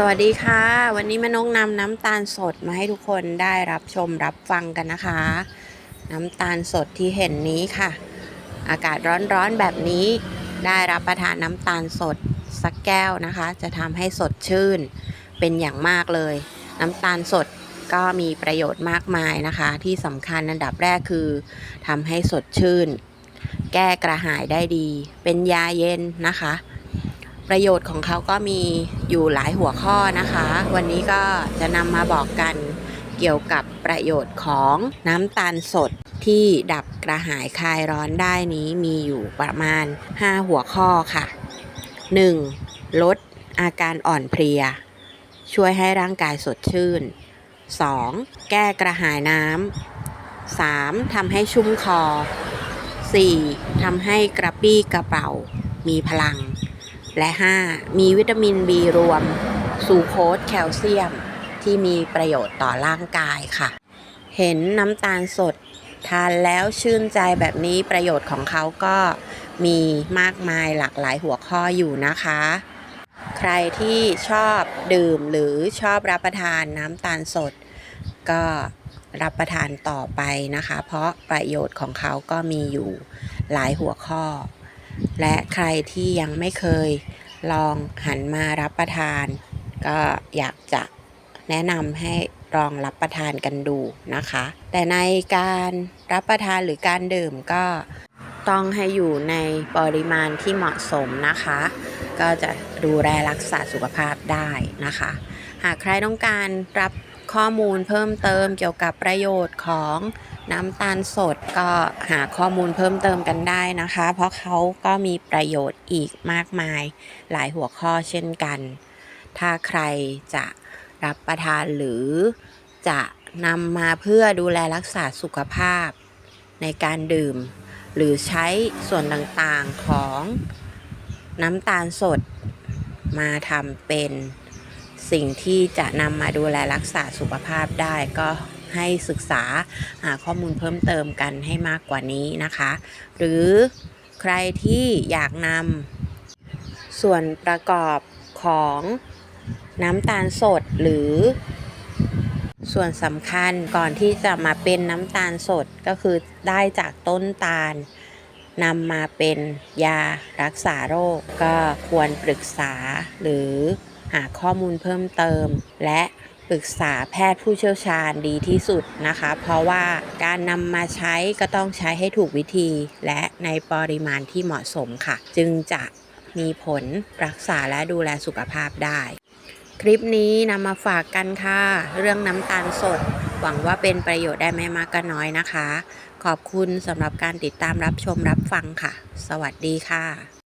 สวัสดีค่ะ วันนี้แม่นกนำน้ำตาลสดมาให้ทุกคนได้รับชมรับฟังกันนะคะ น้ำตาลสดที่เห็นนี้ค่ะ อากาศร้อนๆแบบนี้ได้รับประทานน้ำตาลสดสักแก้วนะคะ จะทำให้สดชื่นเป็นอย่างมากเลย น้ำตาลสดก็มีประโยชน์มากมายนะคะ ที่สำคัญอันดับแรกคือทำให้สดชื่น แก้กระหายได้ดี เป็นยาเย็นนะคะ ประโยชน์ของเขาก็มีอยู่หลายหัวข้อนะคะ วันนี้ก็จะนำมาบอกกันเกี่ยวกับประโยชน์ของน้ำตาลสดที่ดับกระหายคลายร้อนได้นี้มีอยู่ประมาณ 5 หัวข้อค่ะ 1. ลดอาการอ่อนเพลีย ช่วยให้ร่างกายสดชื่น 2. แก้กระหายน้ำ 3. ทำให้ชุ่มคอ 4. ทำให้กระปี้กระเป๋า มีพลัง และ 5. มีวิตามิน B รวมซูโคสแคลเซียม ที่มีประโยชน์ต่อร่างกายค่ะ เห็นน้ำตาลสด ทานแล้วชื่นใจแบบนี้ประโยชน์ของเขาก็มีมากมายหลากหลายหัวข้ออยู่นะคะ ใครที่ชอบดื่มหรือชอบรับประทานน้ำตาลสด ก็รับประทานต่อไปนะคะ เพราะประโยชน์ของเขาก็มีอยู่หลายหัวข้อ และใครที่ยังไม่เคยลองหันมารับประทาน ก็อยากจะแนะนำให้ลองรับประทานกันดูนะคะ แต่ในการรับประทานหรือการดื่มก็ต้องให้อยู่ในปริมาณที่เหมาะสมนะคะ ก็จะดูแลรักษาสุขภาพได้นะคะ หากใครต้องการรับ ข้อมูลเพิ่มเติมเกี่ยวกับประโยชน์ของน้ำตาลสดก็หาข้อมูลเพิ่มเติมกันได้นะคะ เพราะเขาก็มีประโยชน์อีกมากมาย หลายหัวข้อเช่นกัน ถ้าใครจะรับประทานหรือจะนำมาเพื่อดูแลรักษาสุขภาพ ในการดื่ม หรือใช้ส่วนต่างๆของน้ำตาลสดมาทำเป็น สิ่งที่จะนำมาดูแลรักษาสุขภาพได้ก็ให้ศึกษาหาข้อมูลเพิ่มเติมกันให้มากกว่านี้นะคะ หรือใครที่อยากนำส่วนประกอบของน้ำตาลสดหรือ ส่วนสำคัญก่อนที่จะมาเป็นน้ำตาลสดก็คือได้จากต้นตาลนำมาเป็นยารักษาโรคก็ควรปรึกษาหรือาข้อมูลเพิ่มเติม และปรึกษาแพทย์ผู้เชี่ยวชาญดีที่สุดนะคะ เพราะว่าการนำมาใช้ก็ต้องใช้ให้ถูกวิธี และในปริมาณที่เหมาะสมค่ะ จึงจะมีผลรักษาและดูแลสุขภาพได้ คลิปนี้นำมาฝากกันค่ะ เรื่องน้ำตาลสด หวังว่าเป็นประโยชน์ได้ไม่มากก็น้อยนะคะ ขอบคุณสำหรับการติดตามรับชมรับฟังค่ะ สวัสดีค่ะ